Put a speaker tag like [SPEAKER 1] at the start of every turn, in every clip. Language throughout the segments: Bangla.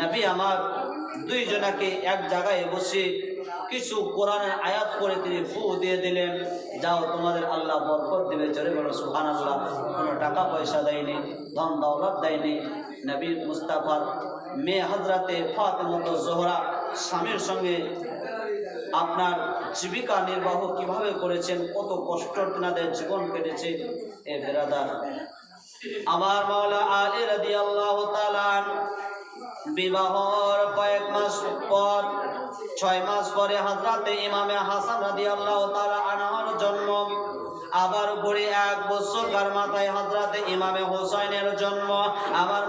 [SPEAKER 1] নবী আমার দুইজনাকে এক জায়গায় বসে কিছু কোরআনের আয়াত করে তিনি ফু দিয়ে দিলেন, যাও, তোমাদের আল্লাহ বরকত দিবে। চলে বলো সুহান আল্লাহ কোনো টাকা পয়সা দেয়নি, ধন দৌলত দেয়নি। নবী মুস্তাফার মেয়ে হজরাতে ফাতেমত জোহরা স্বামীর সঙ্গে আপনার জীবিকা নির্বাহ কীভাবে করেছেন, কত কষ্ট তেনাদের জীবন কেটেছে, এ বেরাদার। আমার মাওলা আলী রাদি আল্লাহ বিবাহর কয়েক মাস পর, ছয় মাস পরে হাজরাতে ইমামে হাসান রাদি আল্লাহ তালা আনার জন্ম। আবার ঘুরে এক বছর মাথায় হাজরাতে ইমামে হোসাইনের জন্ম। আমার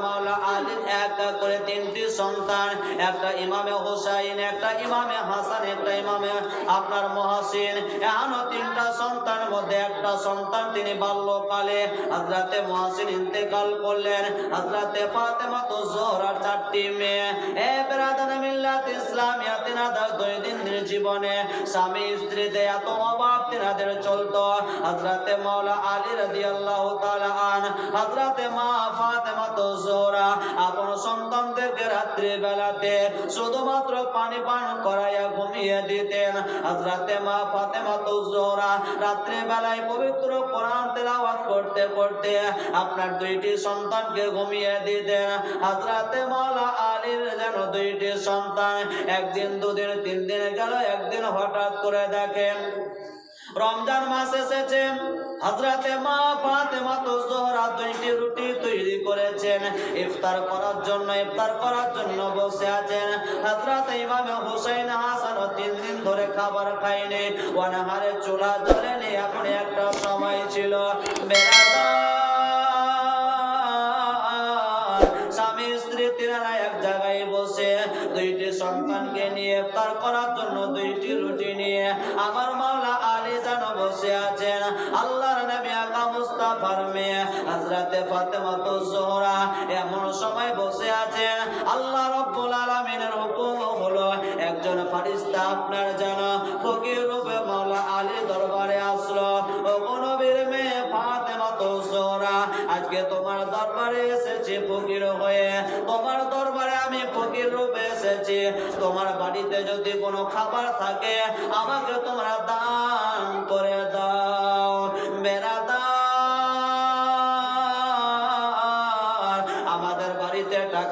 [SPEAKER 1] তিনটি সন্তান, একটা ইমামে হোসাইন, একটা ইমামে হাসান, একটা ইমামে আপনার মহাসিন। এখনও তিনটা সন্তানের মধ্যে একটা সন্তান তিনি বাল্যকালে হাজরাতে মহাসিন ইন্তেকাল করলেন। হাজরাতে ফাতেমা তো জোহরার চারটি মেয়ে। এ বেরাদান মিল্লাত ইসলামিয়া, তিনাদের দৈনন্দিন জীবনে স্বামী স্ত্রীতে এত অভাব তিনাদের চলতো। হজরতে মৌলা আলী আল্লাহ তালা আন হজরতে মা ফাতেমা তো জোহরা, আপন সন্তানদেরকে রাত্রি বেলাতে শুধুমাত্র পানি পান করাইয়া ঘুমিয়ে দিতেন। হজরতে মা ফাতেমা তো জোহরা বেলায় পবিত্র কোরআন তেলাওয়াত করতে করতে আপনার দুইটি সন্তানকে ঘুমিয়ে দিতেন। হজরতে মৌলা আলীর যেন দুইটি সন্তান একদিন, দুদিন, তিন দিন গেল, একদিন হঠাৎ করে দেখেন, রমজান মাস এসেছে। হজরতে মা ফাতেমা তো জোহরা দুইটি রুটি তৈরি করেছেন। ইফতার করার জন্য, ইফতার করার জন্য বসে আছেন। হাজরাতে ইমামে হুসাইন হাসান তিন দিন ধরে খাবার খায়নি। অনাহারে চুলা জ্বলেনি, এখন একটা সময় ছিল। বেড়াদার একজন ফারিস্তা আপনার জানা ফকির রূপে মাওলা আলী দরবারে আসলো। ও নবীর মেয়ে ফাতেমা তো সোরা আজকে তোমার দরবারে এসেছি ফকির হয়ে। তোমার দরবারে আমি ফকির রূপে এসেছি। তোমার বাড়িতে যদি কোনো খাবার থাকে, আমাকে তোমরা দান করে দাও।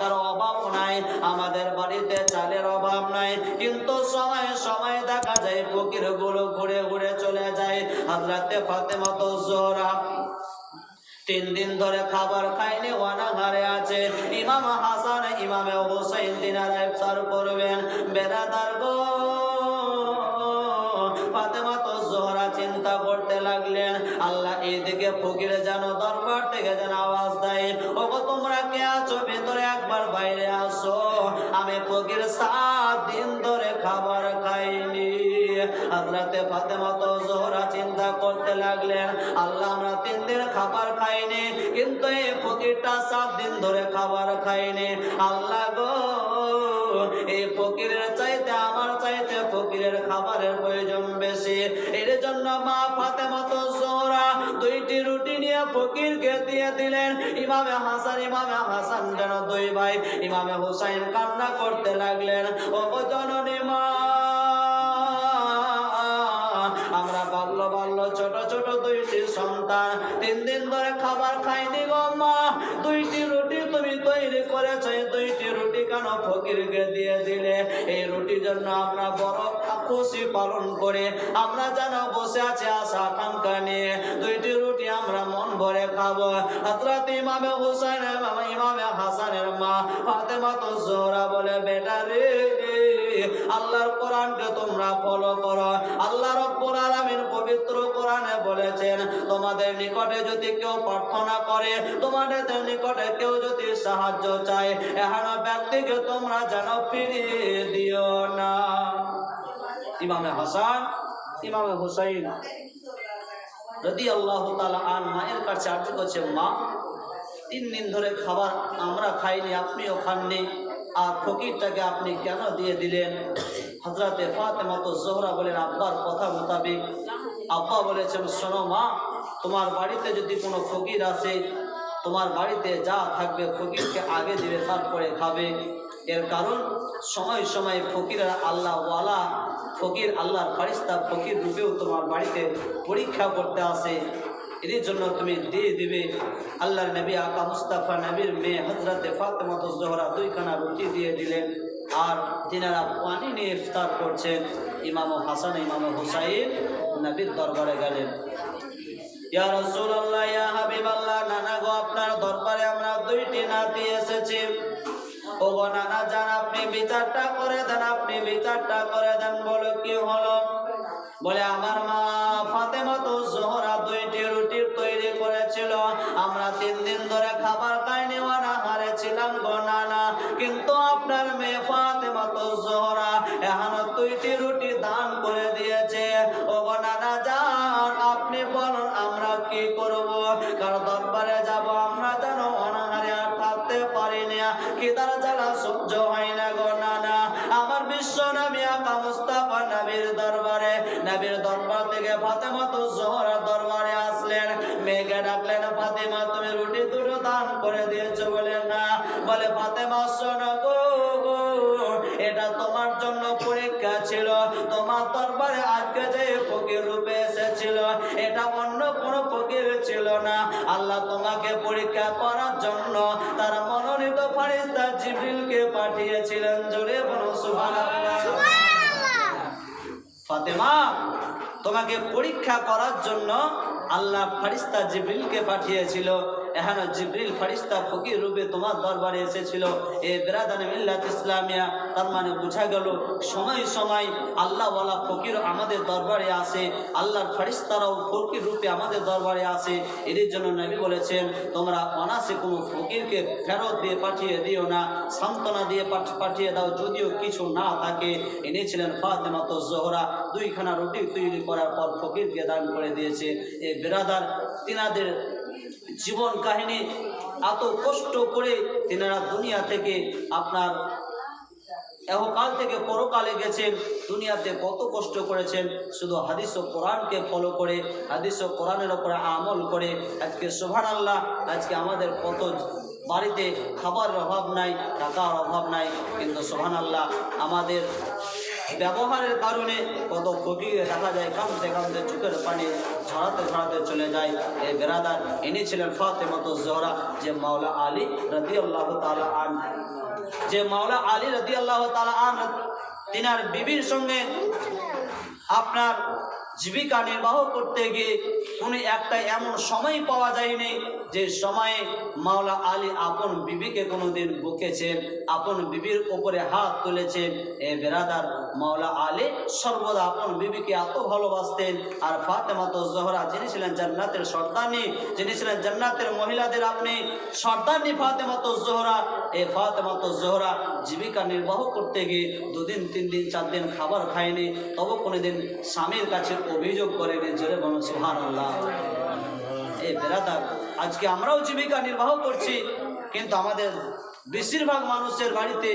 [SPEAKER 1] টাকার অভাব নাই, আমাদের বাড়িতে চালের অভাব নাই। কিন্তু সময় সময় দেখা যায় ফকিরগুলো ঘুরে ঘুরে চলে যায়। হাজরাতে ফাতেমা তো জোরা তিন দিন ধরে খাবার খাইনি অনাহারে আছে। ইমাম হাসান, ইমামে হোসেন দিনার করবেন। বেরাদার গো এইদিকে ফকির যেন দরবার থেকে যেন আওয়াজ দেয়, ওগো, তোমরা কে আছো? ভেতরে একবার বাইরে আসো। আমি ফকির সাত দিন ধরে খাবার খাইনি। হাজরাতে ফাতেমা তো জোহরা চিন্তা করতে লাগলেন, আল্লাহ, আমরা তিন দিন খাবার খাইনি, কিন্তু এই ফকিরটা সাত দিন ধরে খাবার খাইনি। আল্লাহ গো, এই ফকিরের চাইতে, আমার চাইতে ফকিরের খাবারের প্রয়োজন দুইটি রুটি নিয়ে ফকিরকে দিয়ে দিলেন। ইমামে হাসান ইমামে হাসান যেন দুই ভাই ইমামে হুসাইন কান্না করতে লাগলেন। ও জননী মা, আমরা বাল্য বাল্য ছোট ছোট দুইটি সন্তান। তিন দিন ধরে খাবার মা। দুইটি রুটি তুমি তৈরি করেছ দুইটি রুটি কেন ফকিরকে দিয়ে দিলে? এই রুটির জন্য আমরা বড় খুশি পালন করে। আমরা যেন বসে আছি আশা আকাঙ্ক্ষা নিয়ে। দুইটি খাব। হজরত ইমামে হুসাইন ইমামে হাসানের মা ফাতেমা তো জোহরা বলে, বেটা রে আল্লাহর কোরআনকে তোমরা ফলো করো। আল্লাহ রব্বুল আলামিন পবিত্র কোরআনে বলেছেন, তোমাদের নিকটে যদি কেউ প্রার্থনা করে, তোমাদের নিকটে কেউ যদি সাহায্য চায়, এহেন ব্যক্তিকে তোমরা যেন ফিরিয়ে দিও না। ইমামে হাসান, ইমামে হুসাইন। রদি আল্লাহ তালা আন মায়ের কাছে আর্জি করছে, মা, তিন দিন ধরে খাবার আমরা খাইনি, আপনিও খাননি, আর ফকিরটাকে আপনি কেন দিয়ে দিলেন? হজরতে ফাতেমা তো জোহরা বলেন, আব্বার কথা মোতাবেক। আব্বা বলেছেন, শোনো মা, তোমার বাড়িতে যদি কোনো ফকির আসে, তোমার বাড়িতে যা থাকবে, ফকিরকে আগে দিবে তারপরে খাবে। এর কারণ সময় সময় ফকিরা আল্লাহ ওয়ালা, ফকির আল্লাহর ফারিস্তা ফকির রূপেও তোমার বাড়িতে পরীক্ষা করতে আসে। এদের জন্য তুমি দিয়ে দিবে। আল্লাহর নবী আকা মুস্তাফা নবীর মেয়ে হজরতে ফাতেমা তো জোহরা দুইখানা রুটি দিয়ে দিলেন আর তিনারা পানি নিয়ে ইফতার করছেন, ইমাম হাসান, ইমাম হুসাইন নবীর দরবারে গেলেন। ইয়া রাসূলুল্লাহ, ইয়া হাবিবাল্লাহ, নানা গো, আপনার দরবারে আমরা দুইটি নাতি এসেছি। নানা যান আপনি বিচারটা করে দেন, আপনি বিচারটা করে দেন, বলে কি হলো? বলে, আমার মা জোহরার দরবারে আসলেন। মেয়েকে ডাকলেন ফাতেমা তুমি রুটি দুটো দান করে দিয়েছ। বলে না। বলে ফাতেমা শোনো গো এটা তোমার জন্য পরীক্ষা ছিল। তোমার দরবারে আজকে যে ফকির রূপে এসেছিল এটা অন্য কোনো ফকির ছিল না। আল্লাহ তোমাকে পরীক্ষা করার জন্য তার মনোনীত ফারিস্তা জিবরিলকে পাঠিয়েছিলেন। জোরে বলো সুবহানাল্লাহ। ফাতেমা তোমাকে পরীক্ষা করার জন্য আল্লাহ ফারিস্তা জিবিলকে পাঠিয়েছিল। এখানে জিব্রিল ফারিস্তা ফকির রূপে তোমার দরবারে এসেছিল। এ বেরাদান মিল্লাত ইসলামিয়া। তার মানে বোঝা গেল, সময় সময় আল্লাহওয়ালা ফকির আমাদের দরবারে আসে, আল্লাহর ফারিস্তারাও ফকির রূপে আমাদের দরবারে আসে। এদের জন্য নবী বলেছেন, তোমরা অনাসে কোনো ফকিরকে ফেরত দিয়ে পাঠিয়ে দিও না, সান্ত্বনা দিয়ে পাঠ- পাঠিয়ে দাও, যদিও কিছু না থাকে। এনেছিলেন ফাতেমা তো জোহরা। দুইখানা রুটি তৈরি করার পর ফকিরকে দান করে দিয়েছে। এই বেরাদার তিনাদের জীবন কাহিনী এত কষ্ট করে তিনারা দুনিয়া থেকে আপনার এহকাল থেকে পরকালে গেছেন, দুনিয়াতে কত কষ্ট করেছেন, শুধু হাদিস ও কোরআনকে ফলো করে, হাদিস ও কোরআনের ওপরে আমল করে, আজকে সোভান আল্লাহ আজকে আমাদের কত বাড়িতে খাবার অভাব নাই, টাকার অভাব নাই, কিন্তু সোহান আল্লাহ আমাদের ব্যবহারের কারণে কত ক্ষতি দেখা যায় কামতে কামতে চোখের পানি ঝরাতে ঝরাতে চলে যায়। এই বেরাদার ইনি ছিলেন ফাতেমত জোহরা, যে মাওলা আলী রদি আল্লাহ তালা আন যে মাওলা আলী রদি আল্লাহ তালা আন তিনার বিবির সঙ্গে আপনার জীবিকা নির্বাহ করতে গিয়ে কোনো একটা এমন সময় পাওয়া যায়নি যে সময়ে মাওলা আলী আপন বিবিকে কোনোদিন বকেছেন, আপন বিবির উপরে হাত তুলেছেন। এ বেরাদার মাওলা আলী সর্বদা আপন বিবিকে এত ভালোবাসতেন। আর ফাতেমা তো জোহরা, যিনি ছিলেন জান্নাতের সর্দানি যিনি ছিলেন জান্নাতের মহিলাদের আপনি সর্দানি ফাতেমা তো জোহরা। এ ফাতেমা তো জোহরা জীবিকা নির্বাহ করতে গিয়ে দুদিন, তিন দিন, চার দিন খাবার খায়নি। তবে কোনোদিন স্বামীর কাছে অভিযোগ করে জোরে বলো সুহান আল্লাহ এই বেড়াদার আজকে আমরাও জীবিকা নির্বাহ করছি, কিন্তু আমাদের বেশিরভাগ মানুষের বাড়িতে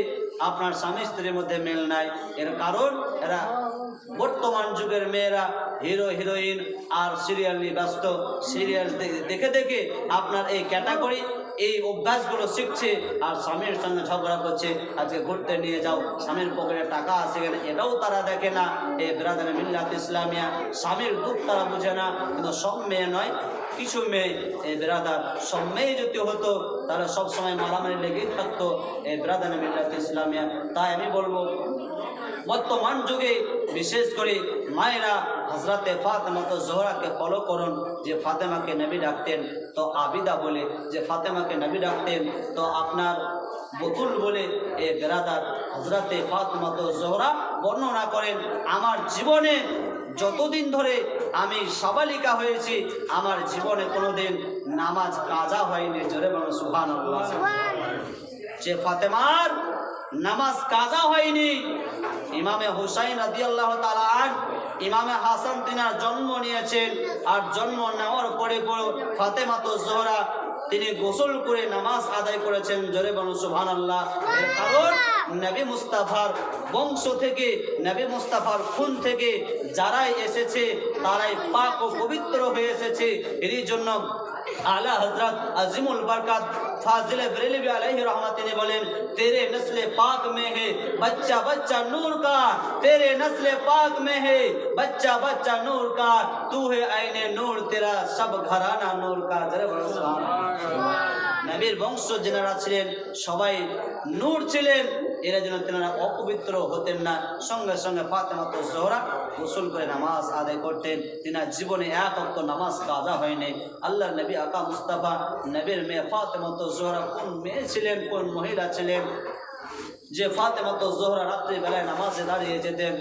[SPEAKER 1] আপনার স্বামী স্ত্রীর মধ্যে মেল নাই। এর কারণ এরা বর্তমান যুগের মেয়েরা, হিরো, হিরোইন আর সিরিয়াল নিয়ে ব্যস্ত। সিরিয়াল দেখে দেখে আপনার এই ক্যাটাগরি, এই অভ্যাসগুলো শিখছে আর স্বামীর সঙ্গে ঝগড়া করছে। আজকে ঘুরতে নিয়ে যাও, স্বামীর পকেটে টাকা আছে কিনা এটাও তারা দেখে না। এই ব্রাদার মিল্লাত ইসলামিয়া, স্বামীর দুঃখ তারা বুঝে না। কিন্তু সব মেয়ে নয় কিছু মেয়ে ব্রাদার, সব মেয়ে যদি হতো, তাহলে সবসময় মারামারি লেগেই থাকতো ব্রাদার মিল্লাত ইসলামিয়া। তাই আমি বলব, বর্তমান যুগে, বিশেষ করে মায়েরা হজরতে ফাতেমাতো জোহরাকে ফলো করুন, যে ফাতেমাকে নবী ডাকতেন, তো আবিদা বলে, যে ফাতেমাকে নবী ডাকতেন, তো আপনার বতুল বলে, এ, বেরাদার হজরতে ফাতেমাতো জোহরা বর্ণনা করেন, আমার জীবনে যতদিন ধরে আমি সাবালিকা হয়েছি। আমার জীবনে কোনোদিন নামাজ কাজা হয়নি। জোরে বলো সুহান যে ফাতেমার নামাজ কাজা হয়নি, ইমামে হুসাইন আদি আল্লাহ তালান ইমামে হাসান তিনার জন্ম নিয়েছেন। আর জন্ম নেওয়ার পরে পরে ফাতেমা তো জোহরা তিনি গোসল করে নামাজ আদায় করেছেন। জোরে মানুষ সুবহান আল্লাহ কারণ, নবী মুস্তাফার বংশ থেকে, নবী মুস্তাফার খুন থেকে যারাই এসেছে, তারাই পাক ও পবিত্র হয়ে এসেছে। এরই জন্য আলা হযরত আজিমুল বরকত फाजिल बरेलवी अलैहि रहमत ने बोले तेरे नस्ल पाक में है बच्चा बच्चा नूर का तेरे नस्ल पाक में है बच्चा बच्चा नूर का तू है आईने नूर तेरा सब घराना नूर का जरा बड़ा सुभान अल्लाह। নবীর বংশ যেনারা ছিলেন সবাই নূর ছিলেন এরা যেন তেনারা অপবিত্র হতেন না, সঙ্গে সঙ্গে ফাতেমাত জোহরা গোসল করে নামাজ আদায় করতেন। তেনার জীবনে এক অক্ত নামাজ কাজা হয়নি। আল্লাহ নবী আকা মুস্তাফা নবীর মেয়ে ফাতেমাত জোহরা কোন মেয়ে ছিলেন, কোন মহিলা ছিলেন? যে ফাতেমাত জোহরা রাত্রিবেলায় নামাজে দাঁড়িয়ে যেতেন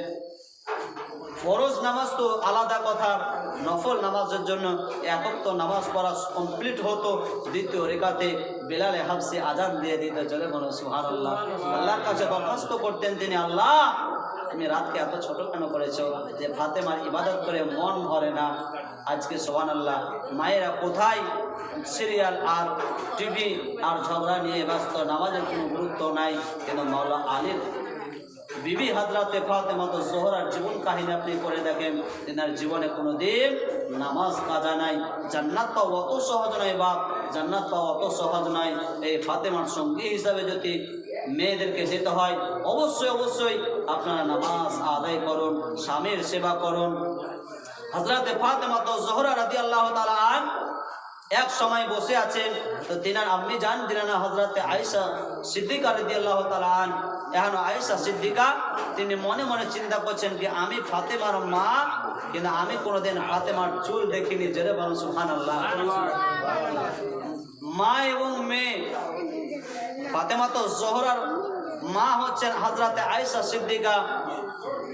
[SPEAKER 1] ফরজ নামাজ তো আলাদা কথা, নফল নামাজের জন্য একক তো নামাজ পড়া কমপ্লিট হতো। দ্বিতীয় রেখাতে বেলালে হাফসে আজান দিয়ে দিতে চলে বলো সুহান আল্লাহ আল্লাহর কাছে দরখাস্ত করতেন তিনি, আল্লাহ তুমি রাতকে এত ছোট কেন করেছ যে ফাতেমার ইবাদত করে মন ভরে না? আজকে সোহান আল্লাহ মায়েরা কোথায়? সিরিয়াল আর টিভি আর ঝগড়া নিয়ে ব্যস্ত, নামাজের কোনো গুরুত্ব নাই। কিন্তু মাওলা আলীর বিবি হাজরাতে ফাতেমা তো জোহরার জীবন কাহিনী আপনি করে দেখেন, তেনার জীবনে কোনো দিন নামাজ কাজা নাই। জান্নাত পাওয়া অত সহজ নয় বাপ, জান্নাত পাওয়া অত সহজ নয়। এই ফাতেমার সঙ্গী হিসাবে যদি মেয়েদেরকে যেতে হয়, অবশ্যই অবশ্যই আপনারা নামাজ আদায় করুন, স্বামীর সেবা করুন। হাজরাতে ফাতেমা তো জোহরা রাদি আল্লাহ তালা এক সময় বসে আছেন, তো তিনার আম্মি জান দিনানা হজরতে আয়েশা সিদ্দিকা রদি আল্লাহ আন। এখন আয়েশা সিদ্দিকা, তিনি মনে মনে চিন্তা করছেন কি, আমি ফাতেমার মা, কিন্তু আমি কোনোদিন ফাতেমার চুল দেখিনি, জেরে বলুন সুহান আল্লাহ মা এবং মেয়ে। ফাতেমা তো জোহরার মা হচ্ছেন হাজরাতে আয়সা সিদ্দিকা।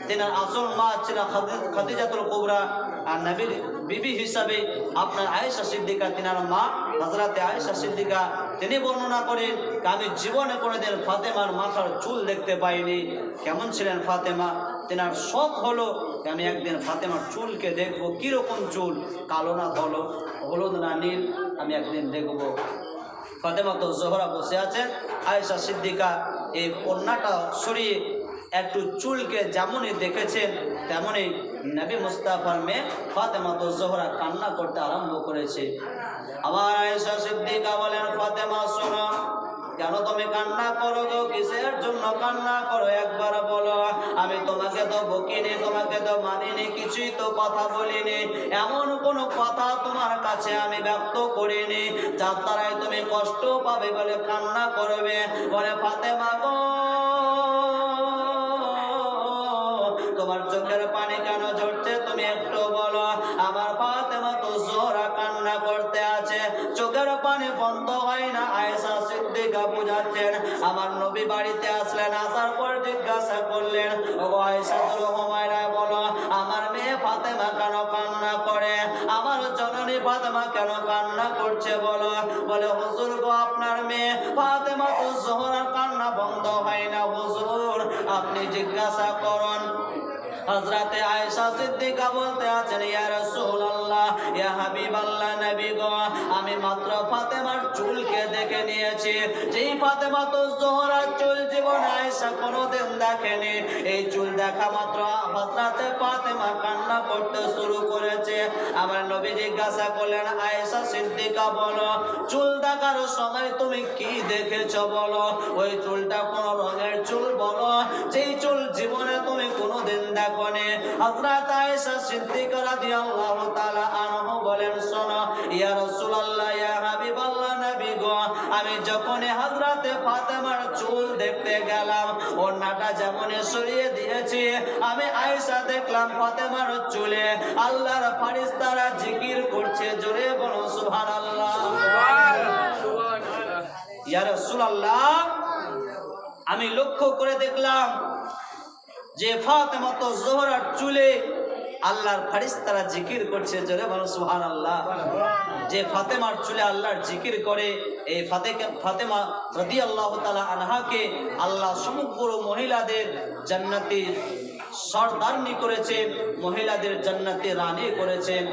[SPEAKER 1] তিনার আসল মা ছিলেন খাদি- খাদিজাতুল কুবরা, আর নবীর বিবি হিসাবে আপনার আয়েশা সিদ্দিকা, তিনার মা হজরতে আয়েশা সিদ্দিকা, তিনি বর্ণনা করেন আমি জীবনে কোনোদিন ফাতেমার মাথার চুল দেখতে পাইনি। কেমন ছিলেন ফাতেমা? তেনার শখ হলো আমি একদিন ফাতেমার চুলকে দেখব। কীরকম চুল? কালো না ধলো? হলুদ না নীল? আমি একদিন দেখব। ফাতেমা তো জোহরা বসে আছেন আয়েশা সিদ্দিকা এই কন্যাটা সরিয়ে একটু চুলকে যেমনই দেখেছেন, তেমনই নবী মুস্তাফার মেয়ে ফাতেমা তো জোহরা কান্না করতে আরম্ভ করেছে। আবার আয়েশা সিদ্দিকা বলেন, ফাতেমা, শোনো, কেন তুমি কান্না করো গো? কিসের জন্য কান্না করো? একবার বলো, আমি তোমাকে তো বকিনি, তোমাকে তো মানিনি, কিছুই তো কথা বলিনি। এমন কোন কথা তোমার কাছে আমি ব্যক্ত করিনি, যার দ্বারাই তুমি কষ্ট পাবে বলে কান্না করবে। বলে, ফাতেমা গো তোমার চোখের পানি কেন ঝরছে? তুমি একটু বলো। আমার ফাতেমা তো জোরা কান্না করতে আছে। চোখের পানি বন্ধ হয় না, আয়েশা সিদ্দিকা বুঝাচ্ছেন। আমার নবী বাড়িতে আসলেন, আসার পর জিজ্ঞাসা করলেন ও আয়েশা তুল হুমায়রা বলো, আমার মেয়ে ফাতেমা কেন কান্না করে? আমার জননী ফাতেমা কেন কান্না করছে, বলো। বলে, হুজুর গো, আপনার মেয়ে ফাতেমা তো জোহরার কান্না বন্ধ হয় না, হুজুর। আপনি জিজ্ঞাসা করুন হযরতে আয়েশা সিদ্দিকা বলতে আছেন, ইয়া রাসূলুল্লাহ, ইয়া হাবিবাল্লাহ নবী গো, আমি মাত্র ফাতেমার চুলকে দেখে নিয়েছি। যেই ফাতেমা তো জোহরার চুল জীবনে আয়েশা কোনোদিন দেখেনি। এই চুল দেখা মাত্র হযরতে ফাতেমা কান্না করতে শুরু করেছে। আমার নবী জিজ্ঞাসা করলেন, আয়েশা সিদ্দিকা, বলো, চুল দেখার সময় তুমি কি দেখেছ বলো? ওই চুলটা কোন রঙের চুল বলো জীবনে তুমি কোনোদিন দেখোনি। হযরত আয়েশা সিদ্দিকা রাদিয়াল্লাহু তাআলা আনহু বলেন শোনো ইয়া রাসূলুল্লাহ ইয়া হাবিবাল্লাহ নবী গো আমি যখনই হযরতে ফাতেমার চুল দেখতে গেলাম ওন্নাটা যেমন সরিয়ে দিয়েছি আমি আয়েশা দেখলাম ফাতেমার চুলে আল্লাহর ফারিস্তারা জিকির করছে জোরে বলো সুবহানাল্লাহ। ইয়া রাসূলুল্লাহ আমি লক্ষ্য করে দেখলাম যে ফাতেমা তো জোহরার চুলে আল্লাহর ফারিস্তারা জিকির করছে, জোরে বলো সুহান আল্লাহ যে ফাতেমার চুলে আল্লাহর জিকির করে, এই ফাতে ফাতেমা রদি আল্লাহ তালা আনহাকে আল্লাহ সমগ্র মহিলাদের জান্নাতি সর্দারনি করেছেন মহিলাদের জান্নাতি রানী করেছেন